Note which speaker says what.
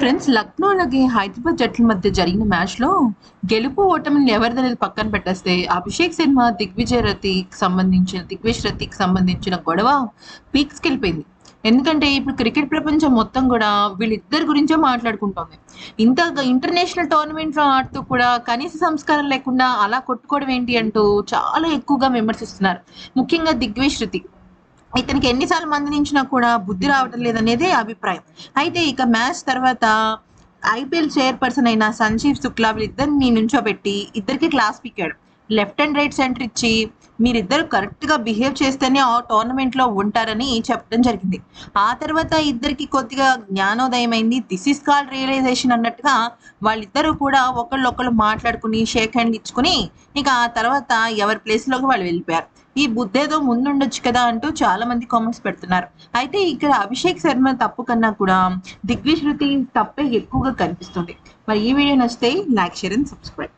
Speaker 1: Friends Lucknow అలాగే హైదరాబాద్ జట్ల మధ్య జరిగిన మ్యాచ్లో గెలుపు ఓటమిని ఎవరిదనేది పక్కన పెట్టేస్తే అభిషేక్ శర్మ దిగ్విజయ్ రతికి సంబంధించిన దిగ్విజయ్ రతికి సంబంధించిన గొడవ పీక్స్కి వెళ్ళిపోయింది ఎందుకంటే ఇప్పుడు క్రికెట్ ప్రపంచం మొత్తం కూడా వీళ్ళిద్దరి గురించే మాట్లాడుకుంటోంది. ఇంత ఇంటర్నేషనల్ టోర్నమెంట్లో ఆడుతూ కూడా కనీస సంస్కారం లేకుండా అలా కొట్టుకోవడం ఏంటి అంటూ చాలా ఎక్కువగా విమర్శిస్తున్నారు. ముఖ్యంగా దిగ్విజయ్ శృతి ఇతనికి ఎన్నిసార్లు మందలించినా కూడా బుద్ధి రావటం లేదనేది అభిప్రాయం. అయితే ఇక మ్యాచ్ తర్వాత ఐపీఎల్ చైర్పర్సన్ అయిన సంజీవ్ శుక్లా వీళ్ళిద్దరిని నుంచోబెట్టి ఇద్దరికి క్లాస్ పీకాడు. లెఫ్ట్ అండ్ రైట్ సెంటర్ ఇచ్చి మీరిద్దరు కరెక్ట్గా బిహేవ్ చేస్తేనే ఆ టోర్నమెంట్లో ఉంటారని చెప్పడం జరిగింది. ఆ తర్వాత ఇద్దరికి కొద్దిగా జ్ఞానోదయం అయింది. దిస్ ఇస్ కాల్ రియలైజేషన్ అన్నట్టుగా వాళ్ళిద్దరూ కూడా ఒకళ్ళొకళ్ళు మాట్లాడుకుని షేక్ హ్యాండ్ ఇచ్చుకుని ఇక ఆ తర్వాత ఎవరి ప్లేస్లోకి వాళ్ళు వెళ్ళిపోయారు. ఈ బుద్ధేదో ముందుండొచ్చు కదా అంటూ చాలా మంది కామెంట్స్ పెడుతున్నారు. అయితే ఇక్కడ అభిషేక్ శర్మ తప్పు కన్నా కూడా దిగ్విశృతి తప్పే ఎక్కువగా కనిపిస్తుంది. మరి ఈ వీడియో నచ్చితే లైక్ షేర్ అండ్ సబ్స్క్రైబ్